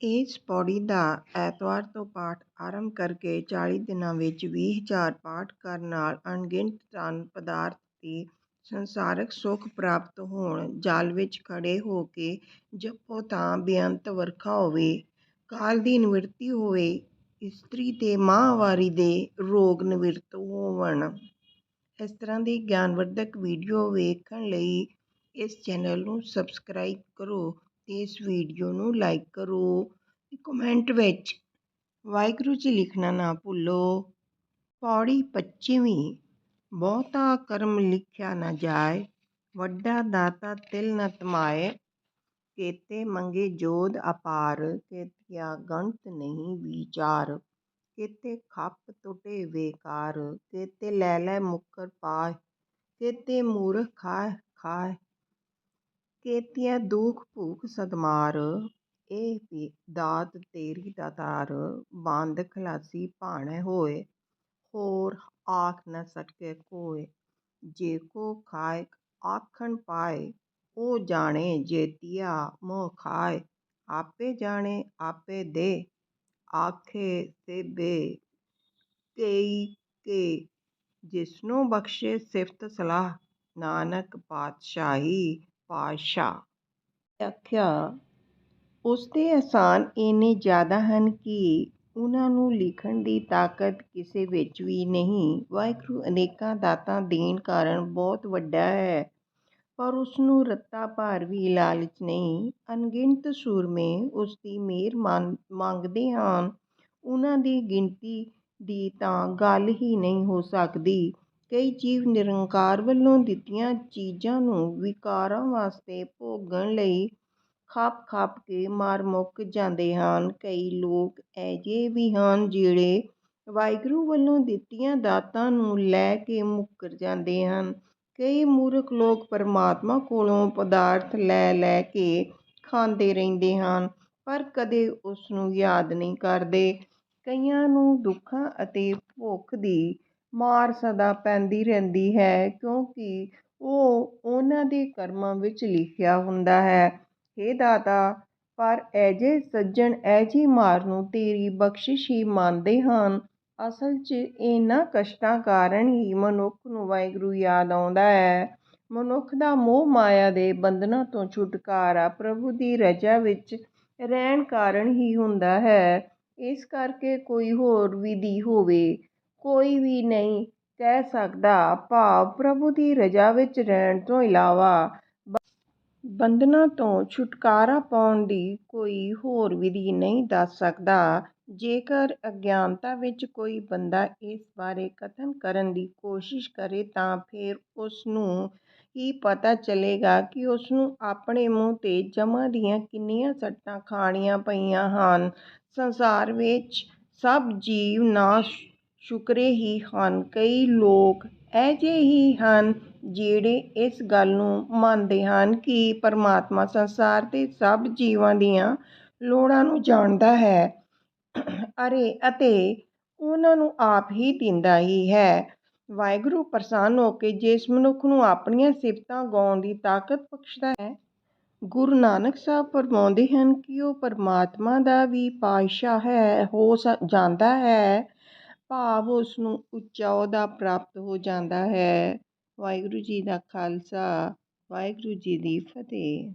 ਇਸ ਪੌੜੀ ਦਾ ਐਤਵਾਰ ਤੋਂ ਪਾਠ ਆਰੰਭ ਕਰਕੇ ਚਾਲੀ ਦਿਨਾਂ ਵਿੱਚ ਵੀਹ ਹਜ਼ਾਰ ਪਾਠ ਕਰਨ ਨਾਲ ਅਣਗਿਣਤ ਧਨ ਪਦਾਰਥ ਤੇ ਸੰਸਾਰਕ ਸੁੱਖ ਪ੍ਰਾਪਤ ਹੋਣ। ਜਲ ਵਿੱਚ ਖੜ੍ਹੇ ਹੋ ਕੇ ਜਪੋ ਤਾਂ ਬੇਅੰਤ ਵਰਖਾ ਹੋਵੇ, ਕਾਲ ਦੀ ਨਿਵ੍ਰਿਤੀ ਹੋਵੇ, ਇਸਤਰੀ ਤੇ ਮਾਹਵਾਰੀ ਦੇ ਰੋਗ ਨਿਵ੍ਰਿਤ ਹੋਵਣ। ਇਸ ਤਰ੍ਹਾਂ ਦੀ ਗਿਆਨਵਰਧਕ ਵੀਡੀਓ ਵੇਖਣ ਲਈ ਇਸ ਚੈਨਲ ਨੂੰ ਸਬਸਕ੍ਰਾਈਬ ਕਰੋ ਤੇ ਇਸ ਵੀਡੀਓ ਨੂੰ ਲਾਈਕ ਕਰੋ ਤੇ ਕਮੈਂਟ ਵਿੱਚ ਵਾਹਿਗੁਰੂ ਜੀ ਲਿਖਣਾ ਨਾ ਭੁੱਲੋ। ਪੌੜੀ ਪੱਚੀਵੀਂ ਬਹੁਤਾ ਕਰਮ ਲਿਖਿਆ ਨਾ ਜਾਏ, ਵੱਡਾ ਦਾਤਾ ਤਿਲ ਨ ਧਮਾਏ। ਕੇਤੇ ਮੰਗੇ ਜੋਧ ਅਪਾਰ, ਕੇਤੀਆ ਗਣਤ ਨਹੀਂ ਵਿਚਾਰ ਕੇਤੇ ਖੱਪ ਟੁਟੇ ਬੇਕਾਰ, ਕੇਤੇ ਲੈ ਲੈ ਮੁਕਰ ਪਾਇ। ਕੇਤੇ ਮੂਰਖ ਖਾਹਿ ਖਾਹਿ, ਕੇਤੀਆ ਦੂਖ ਭੂਖ ਸਦ ਮਾਰ। ਇਹ ਦਾਤ ਤੇਰੀ ਦਾਤਾਰ, ਬੰਧ ਖਲਾਸੀ ਭਾਣੈ ਹੋਇ। ਹੋਰ ਆਖ ਨ ਸਕੈ ਕੋਇ, ਜੇ ਕੋ ਖਾਇਕ ਆਖਣ ਪਾਇ। ਓ ਜਾਣੈ ਜੇਤੀਆ ਮੋਹ ਖਾਇ, ਆਪੇ ਜਾਣੇ ਆਪੇ ਦੇ ਆਖੇ ਸੇਬੇ ਕੇਈ ਕੇ, ਜਿਸਨੂੰ ਬਖਸ਼ੇ ਸਿਫਤ ਸਲਾਹ। ਨਾਨਕ ਪਾਤਸ਼ਾਹੀ ਪਾਤਸ਼ਾਹ ਨੇ ਆਖਿਆ, ਉਸਦੇ ਅਸਾਨ ਇੰਨੇ ਜ਼ਿਆਦਾ ਹਨ ਕਿ ਉਹਨਾਂ ਨੂੰ ਲਿਖਣ ਦੀ ਤਾਕਤ ਕਿਸੇ ਵਿੱਚ ਵੀ ਨਹੀਂ। ਵਾਹਿਗੁਰੂ ਅਨੇਕਾਂ ਦਾਤਾਂ ਦੇਣ ਕਾਰਨ ਬਹੁਤ ਵੱਡਾ ਹੈ, ਪਰ ਉਸਨੂੰ ਰੱਤਾ ਭਾਰ ਵੀ ਲਾਲਚ ਨਹੀਂ। ਅਣਗਿਣਤ ਸੂਰਮੇ ਉਸਦੀ ਮਿਹਰ ਮੰਗਦੇ ਹਨ, ਉਹਨਾਂ ਦੀ ਗਿਣਤੀ ਦੀ ਤਾਂ ਗੱਲ ਹੀ ਨਹੀਂ ਹੋ ਸਕਦੀ। ਕਈ ਜੀਵ ਨਿਰੰਕਾਰ ਵੱਲੋਂ ਦਿੱਤੀਆਂ ਚੀਜ਼ਾਂ ਨੂੰ ਵਿਕਾਰਾਂ ਵਾਸਤੇ ਭੋਗਣ ਲਈ ਖਾਪ ਖਾਪ ਕੇ ਮਾਰ ਮੁੱਕ ਜਾਂਦੇ ਹਨ। ਕਈ ਲੋਕ ਅਜਿਹੇ ਵੀ ਹਨ ਜਿਹੜੇ ਵਾਹਿਗੁਰੂ ਵੱਲੋਂ ਦਿੱਤੀਆਂ ਦਾਤਾਂ ਨੂੰ ਲੈ ਕੇ ਮੁੱਕਰ ਜਾਂਦੇ ਹਨ। ਕਈ ਮੂਰਖ ਲੋਕ ਪਰਮਾਤਮਾ ਕੋਲੋਂ ਪਦਾਰਥ ਲੈ ਲੈ ਕੇ ਖਾਂਦੇ ਰਹਿੰਦੇ ਹਨ, ਪਰ ਕਦੇ ਉਸਨੂੰ ਯਾਦ ਨਹੀਂ ਕਰਦੇ। ਕਈਆਂ ਨੂੰ ਦੁੱਖਾਂ ਅਤੇ ਭੁੱਖ ਦੀ ਮਾਰ ਸਦਾ ਪੈਂਦੀ ਰਹਿੰਦੀ ਹੈ, ਕਿਉਂਕਿ ਉਹ ਉਹਨਾਂ ਦੇ ਕਰਮਾਂ ਵਿੱਚ ਲਿਖਿਆ ਹੁੰਦਾ ਹੈ। ਹੇ ਦਾਤਾ! ਪਰ ਅਜਿਹੇ ਸੱਜਣ ਅਜਿਹੀ ਮਾਰ ਨੂੰ ਤੇਰੀ ਬਖਸ਼ਿਸ਼ ਹੀ ਮੰਨਦੇ ਹਨ। ਅਸਲ 'ਚ ਇਹਨਾਂ ਕਸ਼ਟਾਂ ਕਾਰਨ ਹੀ ਮਨੁੱਖ ਨੂੰ ਵਾਹਿਗੁਰੂ ਯਾਦ ਆਉਂਦਾ ਹੈ। ਮਨੁੱਖ ਦਾ ਮੋਹ ਮਾਇਆ ਦੇ ਬੰਧਨਾਂ ਤੋਂ ਛੁਟਕਾਰਾ ਪ੍ਰਭੂ ਦੀ ਰਜ਼ਾ ਵਿੱਚ ਰਹਿਣ ਕਾਰਨ ਹੀ ਹੁੰਦਾ ਹੈ। ਇਸ ਕਰਕੇ ਕੋਈ ਹੋਰ ਵਿਧੀ ਹੋਵੇ, ਕੋਈ ਵੀ ਨਹੀਂ ਕਹਿ ਸਕਦਾ, ਭਾਵ ਪ੍ਰਭੂ ਦੀ ਰਜ਼ਾ ਵਿੱਚ ਰਹਿਣ ਤੋਂ ਇਲਾਵਾ ਬੰਧਨਾਂ ਤੋਂ ਛੁਟਕਾਰਾ ਪਾਉਣ ਦੀ ਕੋਈ ਹੋਰ ਵਿਧੀ ਨਹੀਂ ਦੱਸ ਸਕਦਾ। ਜੇਕਰ ਅਗਿਆਨਤਾ ਵਿੱਚ ਕੋਈ ਬੰਦਾ ਇਸ ਬਾਰੇ ਕਥਨ ਕਰਨ ਦੀ ਕੋਸ਼ਿਸ਼ ਕਰੇ ਤਾਂ ਫੇਰ ਉਸਨੂੰ ਹੀ ਪਤਾ ਚੱਲੇਗਾ ਕਿ ਉਸਨੂੰ ਆਪਣੇ ਮੂੰਹ ਤੇ ਜਮ੍ਹਾਂ ਦੀਆਂ ਕਿੰਨੀਆਂ ਸੱਟਾਂ ਖਾਣੀਆਂ ਪਈਆਂ ਹਨ। ਸੰਸਾਰ ਵਿੱਚ ਸਭ ਜੀਵ ਸ਼ੁਕਰੇ ਹੀ ਹਨ। ਕਈ ਲੋਕ ਅਜਿਹੇ ਹੀ ਹਨ ਜਿਹੜੇ ਇਸ ਗੱਲ ਨੂੰ ਮੰਨਦੇ ਹਨ ਕਿ ਪਰਮਾਤਮਾ ਸੰਸਾਰ ਦੇ ਸਭ ਜੀਵਾਂ ਦੀਆਂ ਲੋੜਾਂ ਨੂੰ ਜਾਣਦਾ ਹੈ ਅਰੇ ਅਤੇ ਉਹਨਾਂ ਨੂੰ ਆਪ ਹੀ ਦਿੰਦਾ ਹੀ ਹੈ। ਵਾਹਿਗੁਰੂ ਪ੍ਰਸੰਨ ਹੋ ਕੇ ਜਿਸ ਮਨੁੱਖ ਨੂੰ ਆਪਣੀਆਂ ਸਿਫਤਾਂ ਗਾਉਣ ਦੀ ਤਾਕਤ ਬਖਸ਼ਦਾ ਹੈ, ਗੁਰੂ ਨਾਨਕ ਸਾਹਿਬ ਫਰਮਾਉਂਦੇ ਹਨ ਕਿ ਉਹ ਪਰਮਾਤਮਾ ਦਾ ਵੀ ਪਾਤਸ਼ਾਹ ਹੈ ਹੋ ਜਾਂਦਾ ਹੈ, ਭਾਵ ਉਸ ਨੂੰ ਉੱਚਾ ਅਹੁਦਾ ਪ੍ਰਾਪਤ ਹੋ ਜਾਂਦਾ ਹੈ। ਵਾਹਿਗੁਰੂ ਜੀ ਦਾ ਖਾਲਸਾ, ਵਾਹਿਗੁਰੂ ਜੀ ਦੀ ਫਤਿਹ।